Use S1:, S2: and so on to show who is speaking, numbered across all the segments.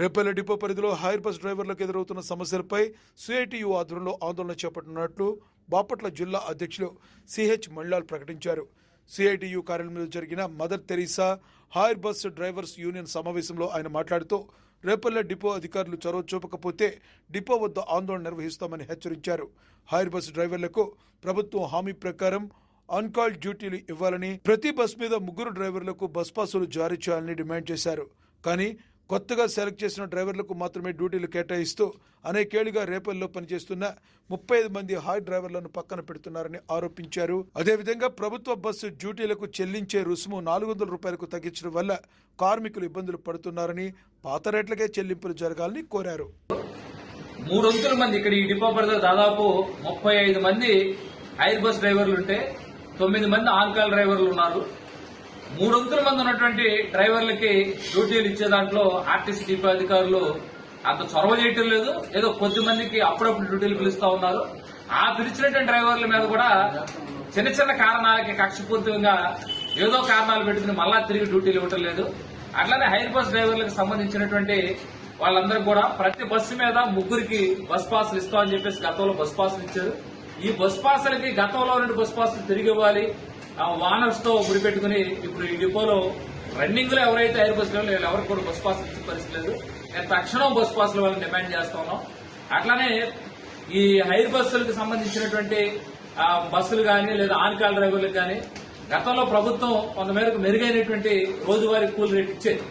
S1: Repalle depot పరిధిలో hire bus డ్రైవర్లకు ఎదురవుతున్న సమస్యలపై సిఐటియు ఆధ్వర్యంలో ఆందోళన చేపట్టనున్నట్లు బాపట్ల జిల్లా అధ్యక్షులు సిహెచ్ మళ్ళాల్ ప్రకటించారు. సిఐటియు కార్యాలయంలో జరిగిన Mother Teresa hire bus drivers union సమావేశంలో ఆయన మాట్లాడుతూ రేపల్లె డిపో అధికారులు చొరవ చూపకపోతే డిపో వద్ద ఆందోళన నిర్వహిస్తామని హెచ్చరించారు. హైర్ బస్ డ్రైవర్లకు ప్రభుత్వం హామీ ప్రకారం అన్కాల్ డ్యూటీలు ఇవ్వాలని ప్రతి బస్ మీద ముగ్గురు డ్రైవర్లకు బస్ పాసులు జారీ చేయాలని డిమాండ్ చేశారు. కానీ కొత్తగా సెలెక్ట్ చేసిన డ్రైవర్లకు మాత్రమే డ్యూటీలు కేటాయిస్తూ అనేకేళ్ళుగా రేపల్లో పనిచేస్తున్న ముప్పై ఐదు మంది హాయ్ డ్రైవర్లను పక్కన పెడుతున్నారని ఆరోపించారు. అదేవిధంగా ప్రభుత్వ బస్సు డ్యూటీలకు చెల్లించే రుసుము నాలుగు వందల రూపాయలకు తగ్గించడం వల్ల కార్మికులు ఇబ్బందులు పడుతున్నారని పాత రేట్లకే చెల్లింపులు జరగాలని కోరారు.
S2: మూడొంతుల మంది ఇక్కడ ఈ డిపో పరిధిలో దాదాపు ముప్పై ఐదు మంది హైర్ బస్ డ్రైవర్లు ఉంటే తొమ్మిది మంది ఆన్ కాల్ డ్రైవర్లు ఉన్నారు. మూడొంతుల మంది ఉన్నటువంటి డ్రైవర్లకి డ్యూటీలు ఇచ్చే దాంట్లో ఆర్టీసీ డిపో అధికారులు అంత చొరవ చేయటం లేదు. ఏదో కొద్ది మందికి అప్పుడప్పుడు డ్యూటీలు పిలుస్తా ఉన్నారు. ఆ పిలిచినటువంటి డ్రైవర్ల మీద కూడా చిన్న చిన్న కారణాలకి కక్షపూర్తిగా ఏదో కారణాలు పెట్టుకుని మళ్ళా తిరిగి డ్యూటీలు ఇవ్వటం లేదు. అట్లానే హైర్ బస్ డ్రైవర్లకు సంబంధించినటువంటి వాళ్ళందరూ కూడా ప్రతి బస్సు మీద ముగ్గురికి బస్ పాసులు ఇస్తామని చెప్పేసి గతంలో బస్ పాసులు ఇచ్చారు. ఈ బస్ పాసులకి గతంలో రెండు బస్ పాసులు తిరిగి ఇవ్వాలి. వానర్స్తో ముడిపెట్టుకుని ఇప్పుడు ఈ డిపోలో రన్నింగ్లో ఎవరైతే ఎయిర్ బస్ వీళ్ళు ఎవరికి కూడా బస్ పాస్ ఇచ్చే పరిస్థితి లేదు. నేను తక్షణం బస్ పాస్ల వాళ్ళని డిమాండ్ చేస్తా ఉన్నాం. అట్లానే ఈ హైర్ బస్సులకు సంబంధించినటువంటి బస్సులు కానీ లేదా ఆన్కాల్ డ్రైవర్లకు కానీ గతంలో ప్రభుత్వం కొంతమేరకు మెరుగైనటువంటి రోజువారీ కూలి రేట్ ఇచ్చేది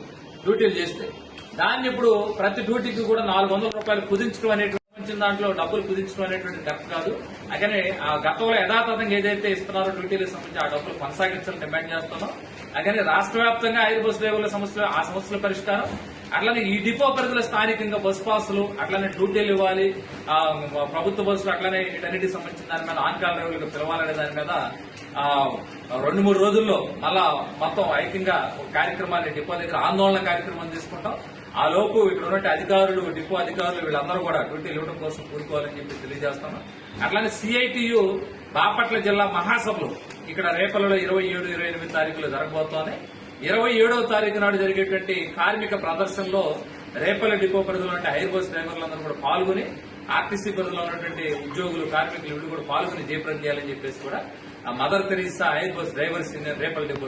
S2: డ్యూటీలు చేస్తే. దాన్ని ఇప్పుడు ప్రతి డ్యూటీకి కూడా నాలుగు వందల రూపాయలు కుదించడం అనేటువంటి సంబంధించిన దాంట్లో డబ్బులు కుదించడం అనేటువంటి కరెక్ట్ కాదు. అలాగే ఆ గతంలో యథాతథంగా ఏదైతే ఇస్తున్నారో డ్యూటీలకు సంబంధించి ఆ డబ్బులు కొనసాగించాలని డిమాండ్ చేస్తున్నాం. అలాగే రాష్ట్ర వ్యాప్తంగా ఐదు బస్సు డ్రైవర్ల సమస్యలు ఆ సమస్యల పరిష్కారం. అట్లానే ఈ డిపో పరిధిలో స్థానికంగా బస్ పాసులు అట్లానే డ్యూటీలు ఇవ్వాలి. ప్రభుత్వ బస్సులు అట్లానే వీటన్నిటికి సంబంధించిన దాని మీద ఆన్ కాల్ డ్రైవర్లకు పిలవాలనే దాని మీద రెండు మూడు రోజుల్లో మళ్ళా మొత్తం ఐక్యంగా కార్యక్రమాన్ని డిపో దగ్గర ఆందోళన కార్యక్రమం తీసుకుంటాం. ఆ లోపు ఇక్కడ ఉన్నటువంటి అధికారులు డిపో అధికారులు వీళ్ళందరూ కూడా డ్యూటీలు ఇవ్వడం కోసం కూడుకోవాలని చెప్పి తెలియజేస్తున్నాం. అట్లానే సిఐటియు బాపట్ల జిల్లా మహాసభలు ఇక్కడ రేపలలో ఇరవై ఏడు ఇరవై ఎనిమిది తారీఖులు జరగబోతోంది. ఇరవై ఏడవ తారీఖు నాడు జరిగేటువంటి కార్మిక ప్రదర్శనలో రేపల డిపో పరిధిలో ఉన్న హైర్బస్ డ్రైవర్లందరూ కూడా పాల్గొని ఆర్టీసీ పరిధిలో ఉన్నటువంటి ఉద్యోగులు కార్మికులు వీళ్ళు కూడా పాల్గొని జయప్రదం చేయాలని చెప్పేసి కూడా ఆ Mother Teresa hire bus drivers union depot